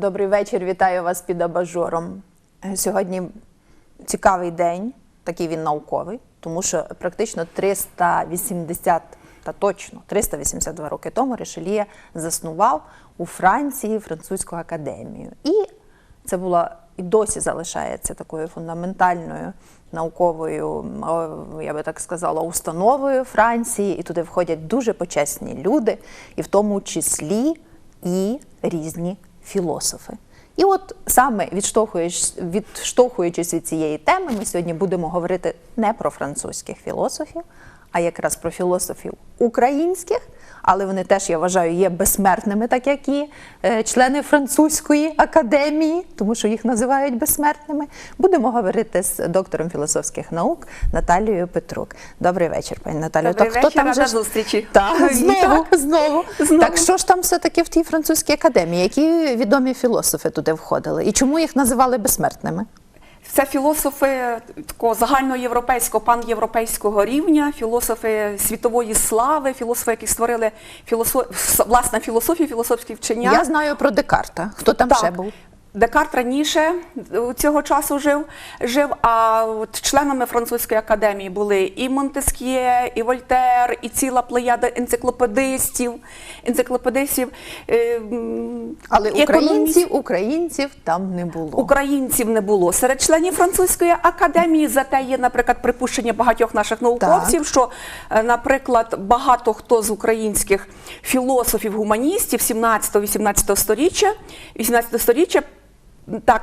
Добрий вечір, вітаю вас під абажуром. Е, Сьогодні цікавий день, такий він науковий, тому що практично 380, та точно 382 роки тому Ришельє заснував у Франції французьку академію. І це була і досі залишається такою фундаментальною науковою, я би так сказала, установою Франції, і туди входять дуже почесні люди, і в тому числі і різні філософи. І от саме відштовхуючись, від цієї теми, ми сьогодні будемо говорити не про французьких філософів, а якраз про філософів українських, але вони теж, я вважаю, є безсмертними, так як і е, члени французької академії, тому що їх називають безсмертними. Будемо говорити з доктором філософських наук Наталією Петрук. Добрий вечір, пані Наталію. Добрий Так, вечір, же рада ж- зустрічі. Так, знову, знову. Знову. Так що ж там все-таки в тій французькій академії? Які відомі філософи туди входили? І чому їх називали безсмертними? Це філософи такого загальноєвропейського, панєвропейського рівня, філософи світової слави, філософи, які створили філософ... власне філософію, філософські вчення. Я знаю про Декарта. Хто там Так. ще був? Декарт раніше цього часу жив, жив, а от членами французької академії були і Монтеск'є, і Вольтер, і ціла плеяда енциклопедистів, енциклопедистів. е, Але і економістів. українців, українців там не було. Українців не було серед членів французької академії. Зате є, наприклад, припущення багатьох наших науковців, що, е, наприклад, багато хто з українських філософів, гуманістів 17-18 сторіччя, 18 сторіччя так.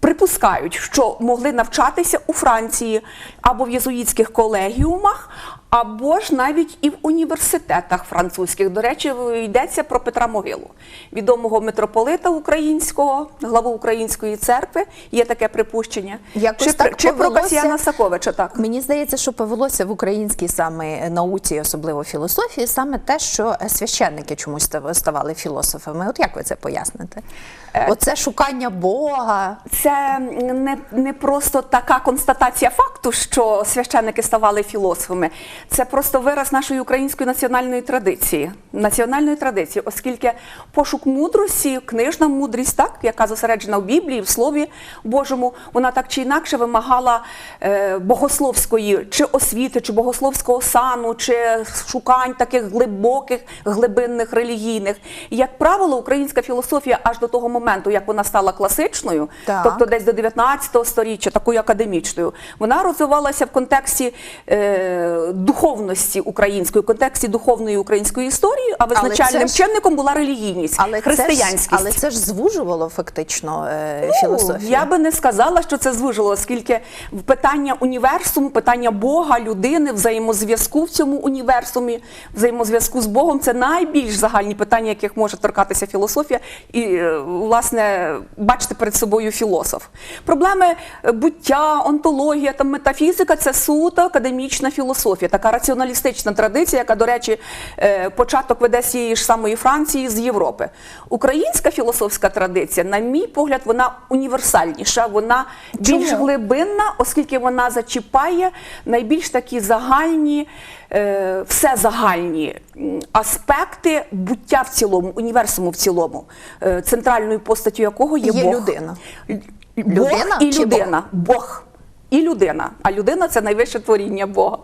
Припускають, що могли навчатися у Франції або в єзуїтських колегіумах, або ж навіть і в університетах французьких. До речі, йдеться про Петра Могилу, відомого митрополита українського, главу української церкви. Є таке припущення. Якось чи, так про- чи про повелося. Касьяна Саковича, так. Мені здається, що повелося в українській саме науці, особливо філософії, саме те, що священники чомусь ставали філософами. От як ви це поясните? Е, Оце шукання Бога. Це не, не просто така констатація факту, що священники ставали філософами. Це просто вираз нашої української національної традиції. Національної традиції, оскільки пошук мудрості, книжна мудрість, так, яка зосереджена в Біблії, в Слові Божому, вона так чи інакше вимагала е, богословської чи освіти, чи богословського сану, чи шукань таких глибоких, глибинних релігійних. І, як правило, українська філософія аж до того моменту, як вона стала класичною, Так. тобто десь до 19 століття, такою академічною, вона розвивалася в контексті е, духовності української, в контексті духовної української історії, а визначальним ж- чинником була релігійність, Але це, ж, але це ж звужувало фактично е, Ну, філософію. Я би не сказала, що це звужило, оскільки питання універсуму, питання Бога, людини, взаємозв'язку в цьому універсумі, взаємозв'язку з Богом це найбільш загальні питання, яких може торкатися філософія, і е, власне бачити перед собою філософ. Проблеми е, буття, онтологія та метафізика це суто академічна філософія, така раціоналістична традиція, яка, до речі, е, початок веде з цієї ж самої Франції з Європи. Українська філософська традиція, на мій погляд, вона універсальніша, вона більш Чому? глибинна, оскільки вона зачіпає найбільш такі загальні, все загальні аспекти буття в цілому, універсуму в цілому, е, центральною постаттю якого є, Є Бог. людина. Бог Людина і людина. людина. Бог і людина. А людина це найвище творіння Бога.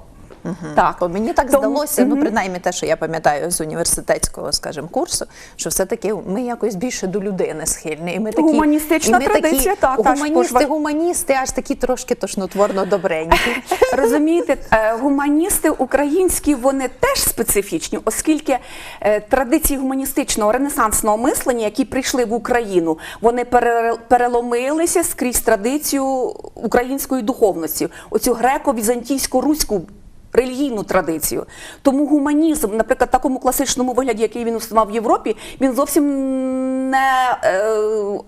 Так. Бо мені так Тому- здалося, ну принаймні те, що я пам'ятаю з університетського, скажімо, курсу, що все-таки ми якось більше до людини схильні. І ми такі, Гуманістична і ми традиція, такі, та, та гуманісти, пошва- гуманісти, аж такі трошки тошнотворно добренькі. Розумієте, е, гуманісти українські вони теж специфічні, оскільки е, традиції гуманістичного ренесансного мислення, які прийшли в Україну, вони переломилися скрізь традицію української духовності, оцю греко-візантійсько-руську. Релігійну традицію. Тому гуманізм, наприклад, такому класичному вигляді, який він існував в Європі, він зовсім не е,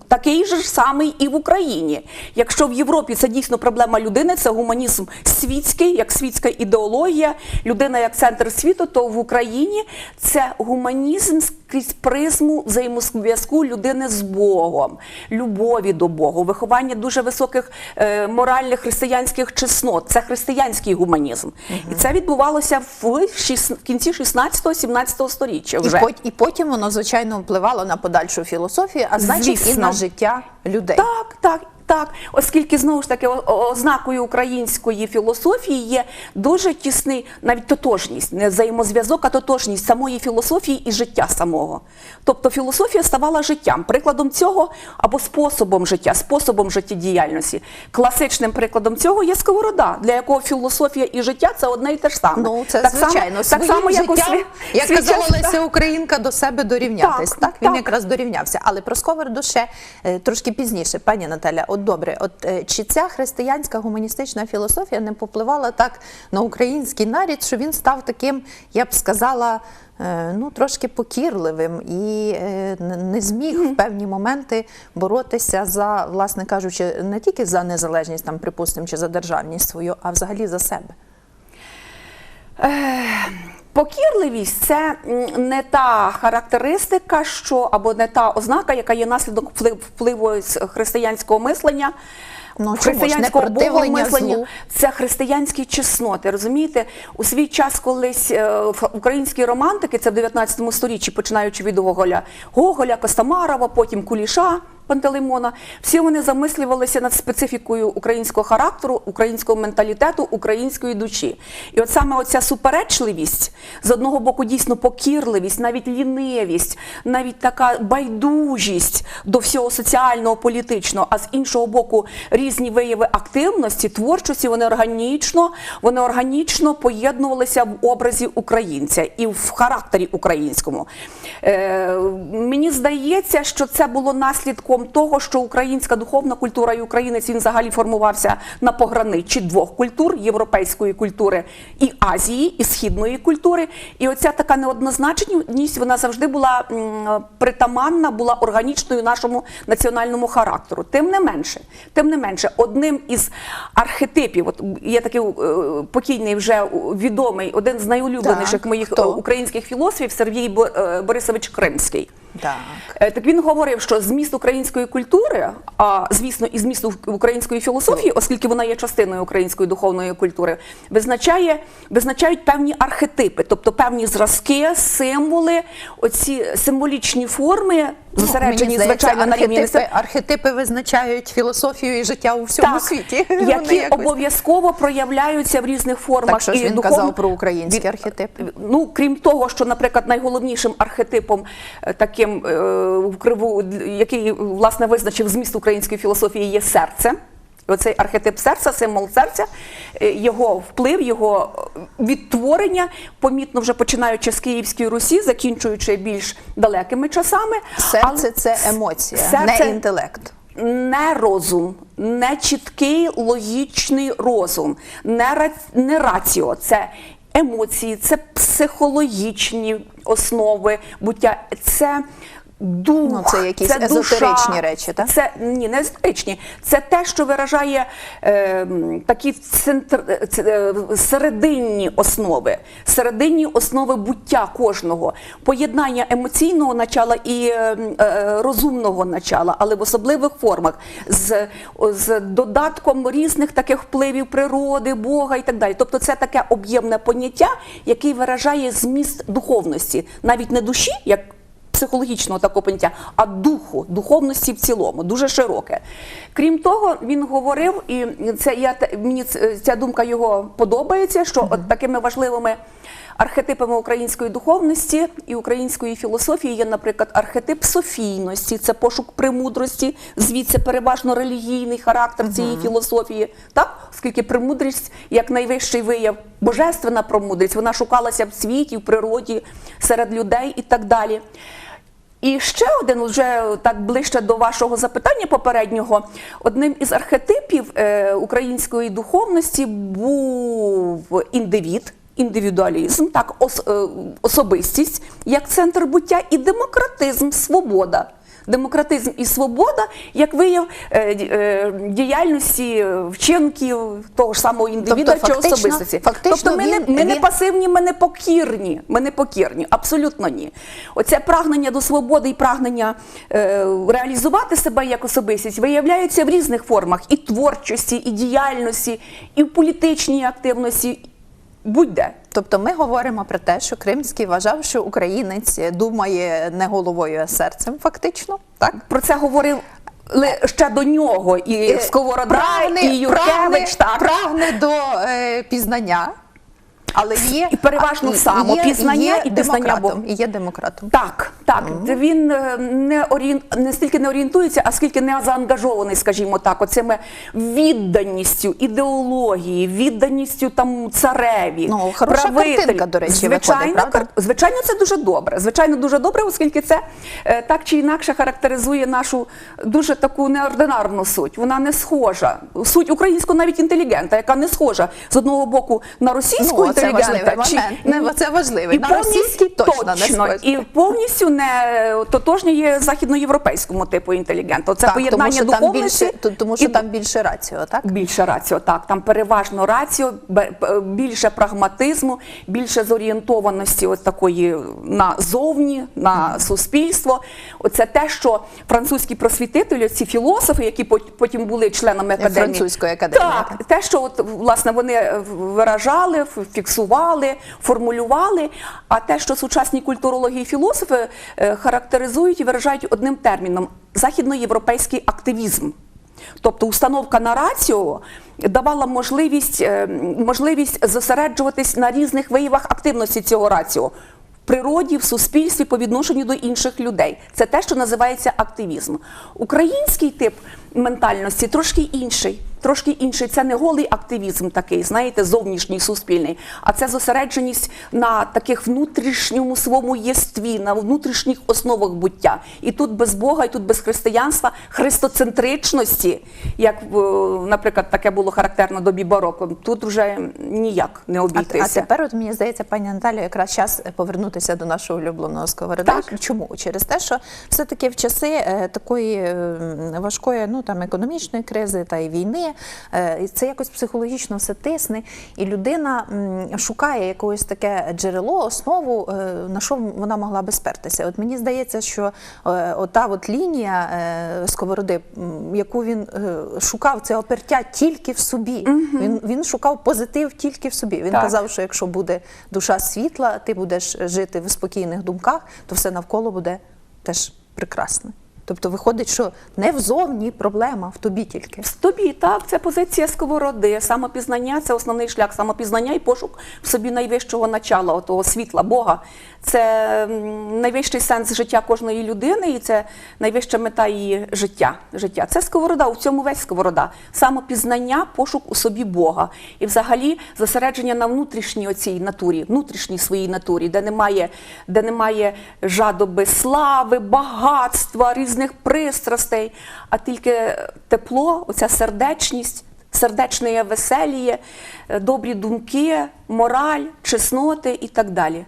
такий же ж самий і в Україні. Якщо в Європі це дійсно проблема людини, це гуманізм світський, як світська ідеологія, людина як центр світу, то в Україні це гуманізм крізь призму взаємозв'язку людини з Богом, любові до Бога, виховання дуже високих е, моральних християнських чеснот. Це християнський гуманізм. І це відбувалося в шіс- в кінці 16-17 століття. І, Вже. пот- і потім воно, звичайно, впливало на подальшу філософію, а значить і на життя людей. Так, так, так. Оскільки знову ж таки ознакою української філософії є дуже тісний навіть тотожність, не взаємозв'язок, а тотожність самої філософії і життя самого. Тобто філософія ставала життям, прикладом цього або способом життя, способом життєдіяльності. Класичним прикладом цього є сковорода, для якого філософія і життя це одне і те ж саме. Ну, це Так само- звичайно. так само, як у життям, сві- як свій казала Леся Українка, до себе дорівнятись. Так, Так, він так. якраз дорівнявся. Але про сковороду ще е, трошки пізніше, пані Наталя. Добре, от е, чи ця християнська гуманістична філософія не попливала так на український нарід, що він став таким, я б сказала. е, Ну, трошки покірливим і е, не зміг в певні моменти боротися за, власне кажучи, не тільки за незалежність, там, припустимо, чи за державність свою, а взагалі за себе. Покірливість це не та характеристика, що або не та ознака, яка є наслідок вплив- впливу з християнського мислення. Ну, християнського богомислення злу. це християнські чесноти. Розумієте, у свій час колись е, українські романтики, це в 19 сторіччі, починаючи від Гоголя, Гоголя, Костомарова, потім Куліша. Пантелеймона, всі вони замислювалися над специфікою українського характеру, українського менталітету, української душі. І от саме оця суперечливість, з одного боку, дійсно покірливість, навіть лінивість, навіть така байдужість до всього соціального, політичного, а з іншого боку, різні вияви активності, творчості, вони органічно, вони органічно поєднувалися в образі українця і в характері українському. Е, мені здається, що це було наслідком того, що українська духовна культура і українець він взагалі формувався на пограничі двох культур європейської культури і Азії, і східної культури. І оця така неоднозначність вона завжди була притаманна, була органічною нашому національному характеру. Тим не менше, тим не менше, одним із архетипів, от є такий е, покійний вже відомий, один з найулюбленіших Так, моїх хто? е, українських філософів Сергій е, Борисович Кримський. Так. Е, Так він говорив, що зміст української культури, а звісно, і зміст української філософії, оскільки вона є частиною української духовної культури, визначає, визначають певні архетипи, тобто певні зразки, символи, оці символічні форми, зосереджені Ну, здається, звичайно на рівні архетипи, архетипи визначають філософію і життя у всьому світі. Які якось- обов'язково проявляються в різних формах. Так, що ж і він духовно- казав про українські архетипи? Ну, крім того, що, наприклад, найголовнішим архетипом, е, таким е, криву, який власне визначив зміст української філософії, є серце. Оцей архетип серця, символ серця, е, його вплив, його відтворення, помітно вже починаючи з Київської Русі, закінчуючи більш далекими часами. Серце це емоція, серце- не інтелект. не розум, не чіткий логічний розум, не, ра... не раціо, це емоції, це психологічні основи буття, це дух, Ну, це якісь душа, езотеричні речі, так? Це ні, не езотеричні. Це те, що виражає е, такі центр, це, е, серединні основи, серединні основи буття кожного, поєднання емоційного начала і е, е, розумного начала, але в особливих формах, з, з додатком різних таких впливів природи, Бога і так далі. Тобто це таке об'ємне поняття, яке виражає зміст духовності, навіть не душі, як психологічного такого поняття, а духу, духовності в цілому, дуже широке. Крім того, він говорив, і це я мені ця думка його подобається, що от такими важливими архетипами української духовності і української філософії є, наприклад, архетип софійності, це пошук премудрості, звідси переважно релігійний характер цієї філософії, так оскільки премудрість як найвищий вияв, божественна премудрість, вона шукалася в світі, в природі, серед людей і так далі. І ще один, вже так ближче до вашого запитання попереднього, одним із архетипів е, української духовності був індивід, індивідуалізм, так, ос, е, особистість як центр буття і демократизм, свобода. Демократизм і свобода як вияв е, е, діяльності вчинків того ж самого індивіда Тобто чи фактично- особистості. фактично тобто ми, він- не, ми не пасивні, ми не покірні. Ми не покірні, абсолютно ні. Оце прагнення до свободи і прагнення е, реалізувати себе як особистість виявляються в різних формах і творчості, і діяльності, і в політичній активності. Будь-де. Тобто ми говоримо про те, що Кримський вважав, що українець думає не головою, а серцем, фактично, так? Про це говорив ще до нього і Сковорода, прагне, і Юркевич. прагне, так. прагне до е, пізнання, але є І переважно а, самопізнання і пізнання демократом, і є демократом. Так, так. Він е, не орієн... не стільки не орієнтується, а скільки не заангажований, скажімо так, оцими відданістю ідеології, відданістю там цареві. Ну, хороша картинка, до речі, звичайно, виходить, правда? кар- звичайно, це дуже добре. Звичайно, дуже добре, оскільки це е, так чи інакше характеризує нашу дуже таку неординарну суть. Вона не схожа. Суть українського навіть інтелігента, яка не схожа з одного боку на російську Ну, це важливий чи- момент. Не, це важливий. і На повністю російський точно, не точно, і повністю не тотожньє західноєвропейському типу інтелігента. Це Так, поєднання тому, що там більше, тому що і там більше раціо, так? Більше раціо, так. Там переважно раціо, більше прагматизму, більше зорієнтованості от такої на зовні, на суспільство. Оце те, що французькі просвітителі, ці філософи, які потім були членами академії. Французької академії, Так, те, що от, власне вони е, виражали, ф- фіксували, формулювали. А те, що сучасні культурологи і філософи е, характеризують і виражають одним терміном західноєвропейський активізм. Тобто установка на раціо давала можливість, е, можливість зосереджуватись на різних виявах активності цього раціо. В природі, в суспільстві по відношенню до інших людей. Це те, що називається активізм. Український тип ментальності трошки інший. Трошки інший. Це не голий активізм такий, знаєте, зовнішній суспільний, а це зосередженість на таких внутрішньому своєму єстві, на внутрішніх основах буття. І тут без Бога, і тут без християнства, христоцентричності, як, е, наприклад, таке було характерно до бароко, тут вже ніяк не обійтися. а тепер, от мені здається, пані Наталі, якраз час повернутися до нашого улюбленого сковорода. Так. Чому? Через те, що все-таки в часи е, такої е, важкої ну, там, економічної кризи та й війни, е, це якось психологічно все тисне, і людина шукає якогось таке джерело, основу, е, на що вона могла би спертися. От мені здається, що е, ота от лінія сковороди, яку він шукав, це опертя тільки в собі. Він, він шукав позитив тільки в собі. Він Так. казав, що якщо буде душа світла, ти будеш жити в спокійних думках, то все навколо буде теж прекрасне. Тобто виходить, що не взовні проблема, в тобі тільки. В тобі так, це позиція сковороди. Самопізнання це основний шлях. Самопізнання і пошук в собі найвищого начала, того світла Бога. Це найвищий сенс життя кожної людини, і це найвища мета її життя. Це сковорода, у цьому весь сковорода. Самопізнання, пошук у собі Бога. І взагалі зосередження на внутрішній оцій натурі, внутрішній своїй натурі, де немає, де немає жадоби слави, багатства, різних пристрастей, а тільки тепло, оця сердечність, сердечне веселіє, добрі думки, мораль, чесноти і так далі.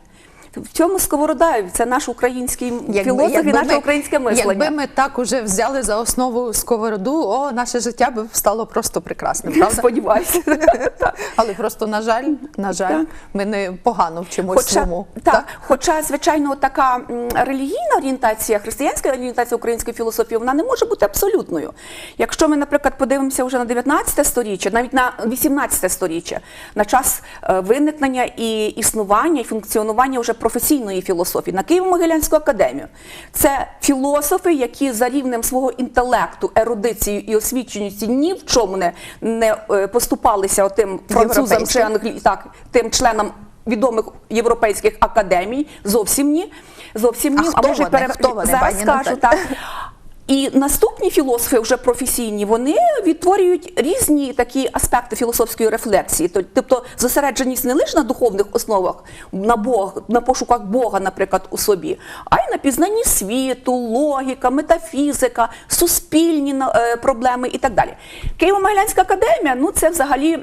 В цьому сковорода, це наш український філософ і наше ми- українське мислення. Якби ми так уже взяли за основу сковороду, о, наше життя би стало просто прекрасним, правда? Сподіваюся. Але просто, на жаль, на жаль, ми не погано вчимось Хоча, цьому. так, хоча, звичайно, така релігійна орієнтація, християнська орієнтація української філософії, вона не може бути абсолютною. Якщо ми, наприклад, подивимося вже на 19 сторіччя, навіть на 18 сторіччя, на час е, виникнення і існування, і функціонування вже професійної філософії, на Києво-Могилянську академію. Це філософи, які за рівнем свого інтелекту, ерудицію і освіченості ні в чому не, не е, поступалися тим французам чи англі... так, тим членам відомих європейських академій. Зовсім ні. Зовсім А ні. хто може, вони? Хто вони, зараз скажу так. І наступні філософи, вже професійні, вони відтворюють різні такі аспекти філософської рефлексії. Тобто зосередженість не лише на духовних основах, на Бог, на пошуках Бога, наприклад, у собі, а й на пізнанні світу, логіка, метафізика, суспільні е, проблеми і так далі. Києво-Могилянська академія ну це взагалі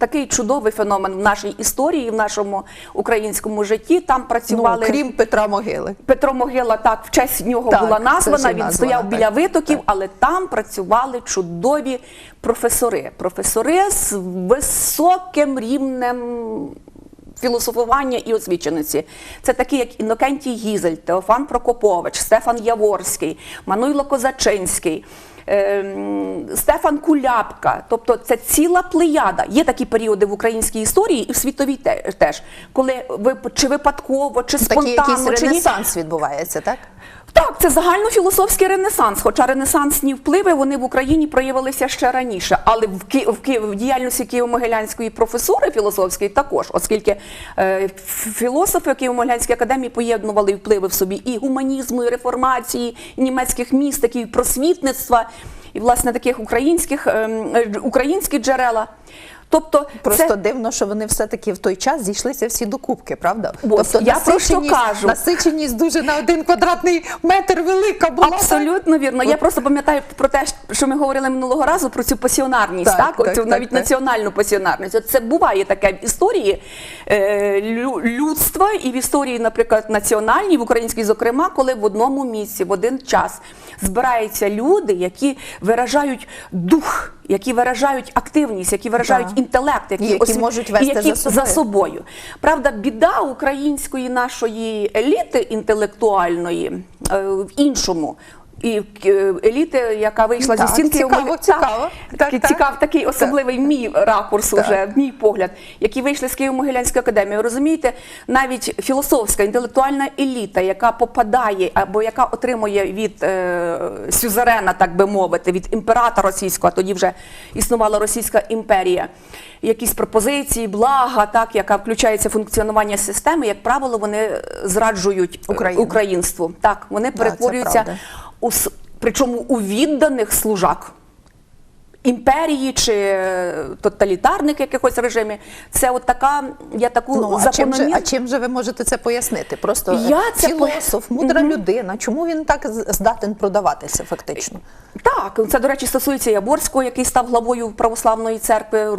такий чудовий феномен в нашій історії, в нашому українському житті. Там Ну, працювали. крім Петра Могили. Петро Могила так в честь нього Так, була названа. Він стояв так. біля витоків, Так. але там працювали чудові професори. Професори з високим рівнем. Філософування і освіченості. Це такі, як Інокентій Гізель, Теофан Прокопович, Стефан Яворський, Мануйло Козачинський, ем, Стефан Куляпка. Тобто це ціла плеяда. Є такі періоди в українській історії і в світовій те- теж, коли ви чи випадково, чи Такий якийсь спонтанно, чи ні, ренесанс відбувається, так? Так, це загальнофілософський ренесанс. Хоча ренесансні впливи вони в Україні проявилися ще раніше, але в, Ки... в, Ки... в діяльності Києво-Могилянської професури філософської також, оскільки е, філософи Києво-Могилянської академії поєднували впливи в собі і гуманізму, і реформації, і німецьких містиків, і просвітництва, і власне таких українських ем, е, українські джерела. Тобто Просто це... дивно, що вони все-таки в той час зійшлися всі докупки, правда? Ось, тобто я про що кажу. насиченість дуже на один квадратний метр велика була. Абсолютно вірно. Я просто пам'ятаю про те, що ми говорили минулого разу про цю пасіонарність, Так, так, так, так, навіть так. національну пасіонарність. От Це буває таке в історії е, лю- людства і в історії, наприклад, національній, в українській, зокрема, коли в одному місці, в один час збираються люди, які виражають дух. Які виражають активність, які виражають да. інтелект, які, які осві- можуть і вести які за собою. собою. Правда, біда української нашої еліти інтелектуальної е, в іншому. І е, еліти, яка вийшла Так, зі стінки цікаво, Могил- цікаво. Так, так. цікав, такий особливий мій ракурс, уже мій погляд, які вийшли з Києво-Могилянської академії. Ви розумієте, навіть філософська інтелектуальна еліта, яка попадає або яка отримує від е, сюзерена, так би мовити, від імператора російського, а тоді вже існувала Російська імперія. Якісь пропозиції, блага, так яка включається в функціонування системи, як правило, вони е, зраджують Україну. українству. Так, вони перетворюються правда. У причому у відданих служак. Імперії чи е, тоталітарних якихось режимів, це от така, я таку Ну, а чим, же, а чим же ви можете це пояснити? Просто е, Я це філософ, мудра людина. Чому він так здатен продаватися фактично? Так, це, до речі, стосується Яборського, який став главою православної церкви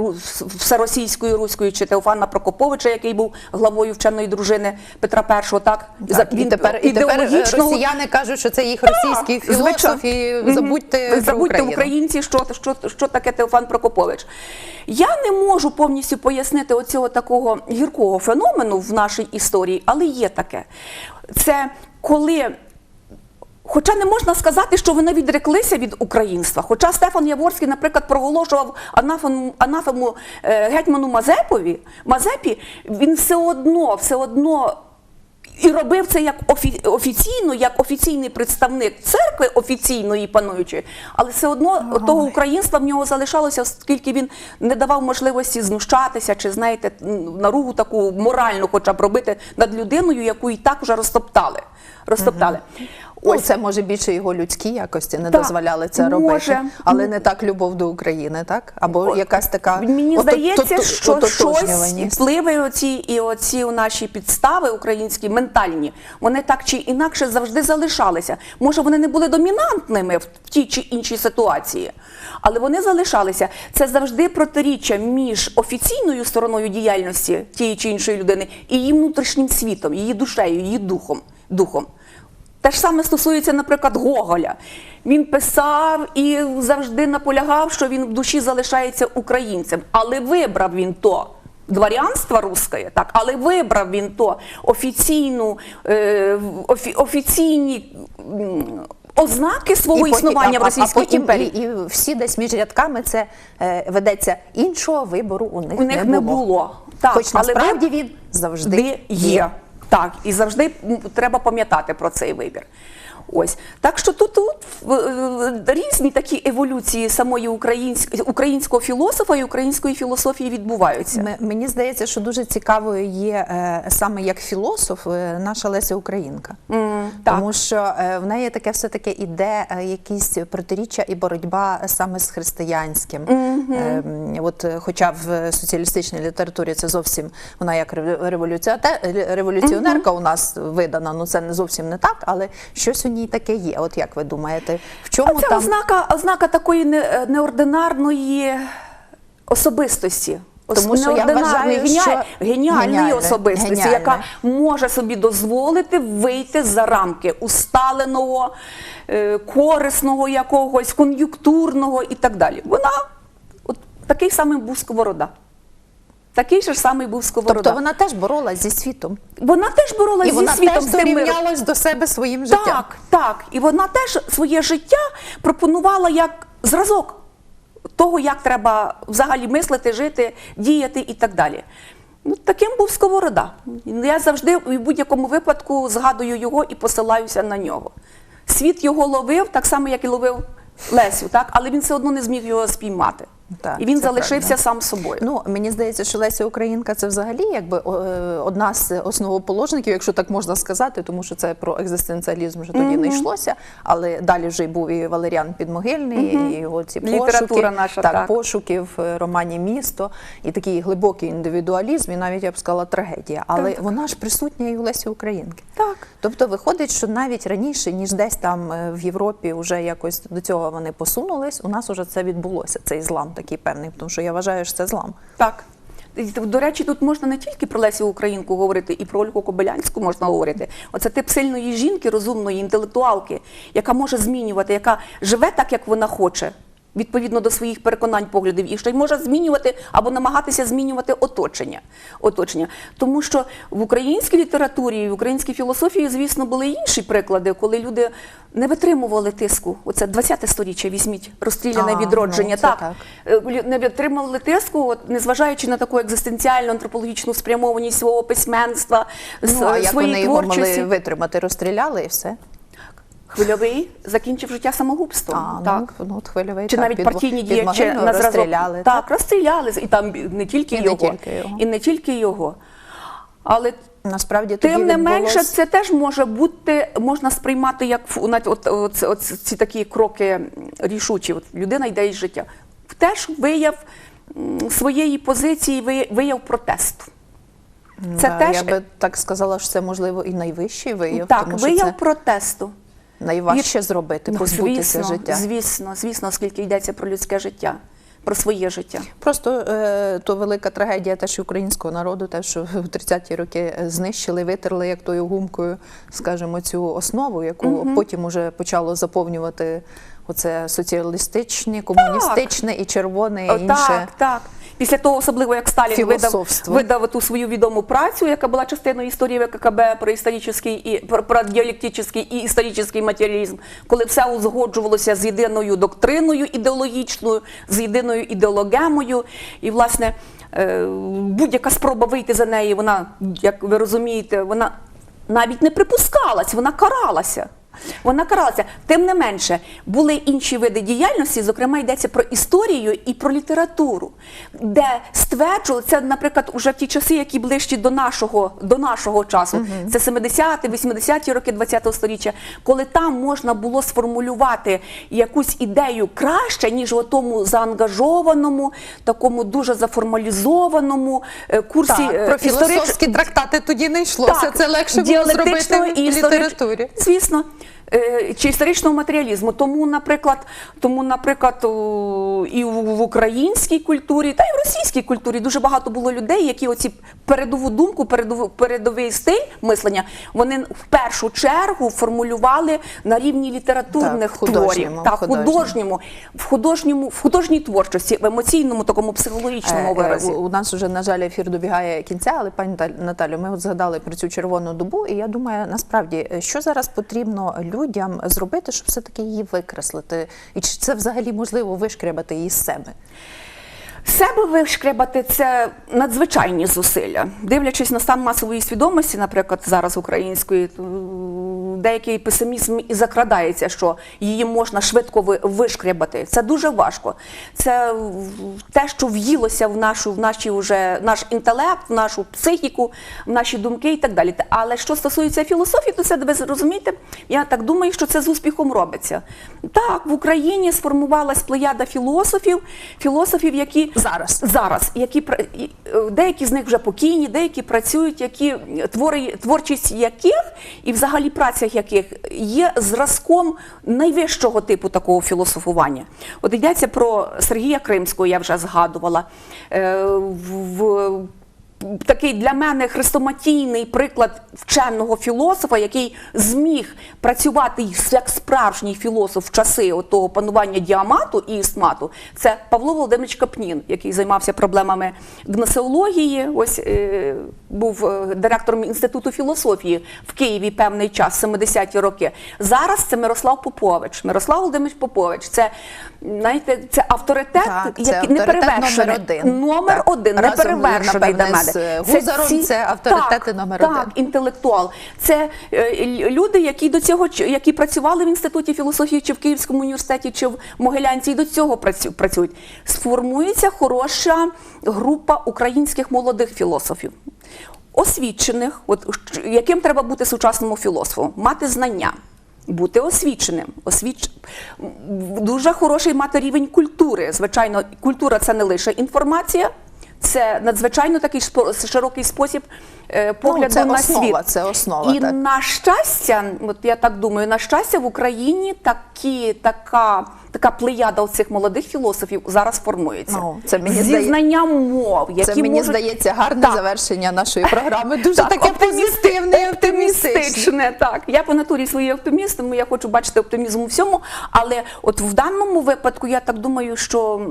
всеросійської руської, чи Теофана Прокоповича, який був главою вченої дружини Петра І. Так, Так, і тепер, і тепер е, росіяни кажуть, що це їх російський Так, філософ, і забудьте, про забудьте Україну. українці, що, що, що таке Теофан Прокопович. Я не можу повністю пояснити оцього такого гіркого феномену в нашій історії, але є таке. Це коли. Хоча не можна сказати, що вони відреклися від українства. Хоча Стефан Яворський, наприклад, проголошував анафему, анафему е, гетьману Мазепові, Мазепі, він все одно, все одно і робив це як офі, офіційно, як офіційний представник церкви офіційної пануючої, але все одно того українства в нього залишалося, оскільки він не давав можливості знущатися чи, знаєте, наругу таку моральну, хоча б робити над людиною, яку і так вже розтоптали. розтоптали. Ну, Ось це може більше його людські якості не Так, дозволяли це може. робити, але не так любов до України, так? Або От, якась така Мені ото- здається, то- що то- щось впливи оці і оці у наші підстави українські ментальні, вони так чи інакше завжди залишалися. Може, вони не були домінантними в тій чи іншій ситуації, але вони залишалися. Це завжди протиріччя між офіційною стороною діяльності тієї чи іншої людини і її внутрішнім світом, її душею, її духом. духом. Те ж саме стосується, наприклад, Гоголя. Він писав і завжди наполягав, що він в душі залишається українцем, але вибрав він то. Дворянство русське, так, але вибрав він то офіційну, е, офі, офіційні ознаки свого потім- існування а- в Російській потім імперії. І, і всі десь між рядками це е, ведеться іншого вибору у них, У них не було. Так, Хоч але насправді він завжди Де є. Так, і завжди треба пам'ятати про цей вибір. Ось так що тут, тут різні такі еволюції самої українськ- українського філософа і української філософії відбуваються. М- Мені здається, що дуже цікавою є е, саме як філософ е, наша Леся Українка. так. Тому що е, в неї таке все-таки іде е, якісь протиріччя і боротьба саме з християнським. Е, м, От, хоча в соціалістичній літературі це зовсім вона як рев- революціоте- революціонерка у нас видана, ну це не зовсім не так, але щось у ній таке є. От як ви думаєте, в чому Це там ознака, ознака такої не- неординарної особистості. Тому що я вважаю, геніаль- що- геніальної особистості, геніальне. яка може собі дозволити вийти за рамки усталеного, е, корисного якогось, кон'юнктурного і так далі. Вона от такий самий був сковорода. Такий же ж самий був сковорода. тобто вона теж боролась зі світом. Вона теж боролась І зі світом теж дорівнялась до себе своїм життям. Так, так. І вона теж своє життя пропонувала як зразок того, як треба взагалі мислити, жити, діяти і так далі. Ну, таким був Сковорода. Я завжди в будь-якому випадку згадую його і посилаюся на нього. Світ його ловив, так само, як і ловив Лесю, так? але він все одно не зміг його спіймати. Так, і він залишився правда. сам собою. Ну мені здається, що Леся Українка це взагалі якби е, одна з основоположників, якщо так можна сказати, тому що це про екзистенціалізм вже тоді не йшлося. Але далі вже й був і Валеріан Підмогильний, і його ці Література пошуки, наша, так, так. пошуки в е, романі Місто і такий глибокий індивідуалізм, і навіть я б сказала трагедія. Але вона ж присутня і у Лесі Українки. Так. Тобто виходить, що навіть раніше, ніж десь там е, в Європі вже якось до цього вони посунулись, у нас вже це відбулося. Цей злам такий певний, тому що я вважаю, що це злам. Так. До речі, тут можна не тільки про Лесю Українку говорити, і про Ольгу Кобилянську можна говорити. Оце тип сильної жінки, розумної, інтелектуалки, яка може змінювати, яка живе так, як вона хоче, відповідно до своїх переконань, поглядів, і ще й може змінювати або намагатися змінювати оточення. оточення. Тому що в українській літературі, і в українській філософії, звісно, були інші приклади, коли люди не витримували тиску. Оце 20-те сторіччя, візьміть розстріляне А, відродження. ну, так. так. Е, не витримали тиску, от, незважаючи на таку екзистенціальну антропологічну спрямованість свого письменства, Ну, а як своєї вони його могли витримати, розстріляли і все. Хвильовий закінчив життя самогубством. А, так. ну, ну, от хвильовий, Чи так, навіть під- партійні під діячі на зразок. розстріляли. Так, розстріляли. І там не тільки, І не тільки його. і не тільки його. Але Насправді тоді Тим не відбулось- менше, це теж може бути, можна сприймати як навіть от, от, от ці такі кроки рішучі. От людина йде із життя. Теж вияв своєї позиції, вияв протесту. Це Да, теж Я би так сказала, що це можливо і найвищий вияв, так, тому вияв це протесту. Найважче зробити, Ну, позбутися звісно, життя. Звісно, звісно, оскільки йдеться про людське життя, про своє життя. Просто е, то велика трагедія теж українського народу, те, що в 30-ті роки е, знищили, витерли як тою гумкою, скажімо, цю основу, яку потім уже почало заповнювати оце соціалістичне, комуністичне і червоне, і інше. Так, так. Після того, особливо як Сталін видав, видав ту свою відому працю, яка була частиною історії ВККБ про історичний і про, про діалектичний і історичний матеріалізм, коли все узгоджувалося з єдиною доктриною ідеологічною, з єдиною ідеологемою. І, власне, е, будь-яка спроба вийти за неї, вона, як ви розумієте, вона навіть не припускалась, вона каралася. Вона каралася. Тим не менше, були інші види діяльності, зокрема йдеться про історію і про літературу, де стверджували, це, наприклад, уже в ті часи, які ближчі до нашого, до нашого часу, це 70-ті, 80-ті роки ХХ століття, коли там можна було сформулювати якусь ідею краще, ніж у тому заангажованому, такому дуже заформалізованому е, курсі Так, е, про історич- філософські трактати тоді не йшлося. це легше було зробити в історич- літературі. Звісно. Е, Чи історичного матеріалізму. Тому, наприклад, тому, наприклад, і в, українській культурі, та й в російській культурі дуже багато було людей, які оці передову думку, передову, передовий стиль мислення, вони в першу чергу формулювали на рівні літературних Так, творів, так, художньому. художньому, в художньому, в художній творчості, в емоційному такому психологічному Е, е, виразі. У нас вже, на жаль, ефір добігає кінця, але пані Та- Наталю, ми от згадали про цю червону добу, і я думаю, насправді, що зараз потрібно людям зробити, щоб все-таки її викреслити? І чи це взагалі можливо вишкрябати її з себе? Себе вишкрябати це надзвичайні зусилля. Дивлячись на стан масової свідомості, наприклад, зараз української, деякий песимізм і закрадається, що її можна швидко ви- вишкрябати. Це дуже важко. Це те, що в'їлося в нашу, в наші вже наш інтелект, в нашу психіку, в наші думки і так далі. Але що стосується філософії, то це ви зрозумієте, я так думаю, що це з успіхом робиться. Так, в Україні сформувалась плеяда філософів, філософів, які Зараз. зараз, які е, деякі з них вже покійні, деякі працюють, які е, твори, творчість яких і взагалі праця яких є зразком найвищого типу такого філософування. От йдеться про Сергія Кримського, я вже згадувала. Е, в- Такий для мене хрестоматійний приклад вченого філософа, який зміг працювати як справжній філософ в часи того панування діамату і істмату, це Павло Володимирович Капнін, який займався проблемами гносеології. Ось е, був е, директором інституту філософії в Києві певний час, 70-ті роки. Зараз це Мирослав Попович. Мирослав Володимирович Попович. Це знаєте, це авторитет, Так, це який не авторитет перевершений. номер один. Номер Так. один, не перевершений для мене. З Гузаром це авторитети так, номер так, один. інтелектуал. Це е, люди, які до цього які працювали в інституті філософії, чи в Київському університеті, чи в Могилянці, і до цього працю- працюють. Сформується хороша група українських молодих філософів. Освічених, от яким треба бути сучасному філософу, мати знання. Бути освіченим, освіч... дуже хороший мати рівень культури. Звичайно, культура це не лише інформація, це надзвичайно такий широкий спосіб е, погляду Ну, це на основа, світ. це основа, І так. на щастя, от я так думаю, на щастя, в Україні такі, така, така плеяда цих молодих філософів зараз формується. Ну, це мені Зі знанням мов, які Це мені можуть... здається гарне Так. завершення нашої програми. Дуже Так, таке позитивне і оптимістичне. Так, я по натурі своїй оптиміст, тому я хочу бачити оптимізм у всьому. Але от в даному випадку я так думаю, що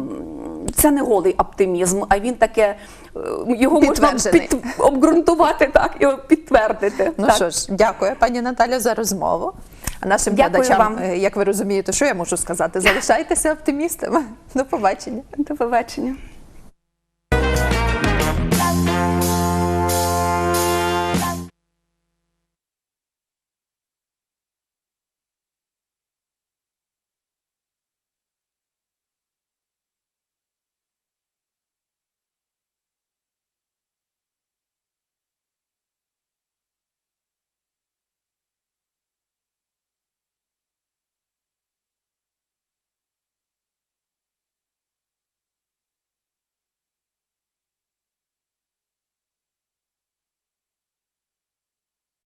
це не голий оптимізм, а він таке е, його можна під, обґрунтувати так і підтвердити. Ну так. що ж, дякую, пані Наталя, за розмову. А нашим Дякую глядачам, вам. е, як ви розумієте, що я можу сказати? Залишайтеся оптимістами. До побачення. До побачення.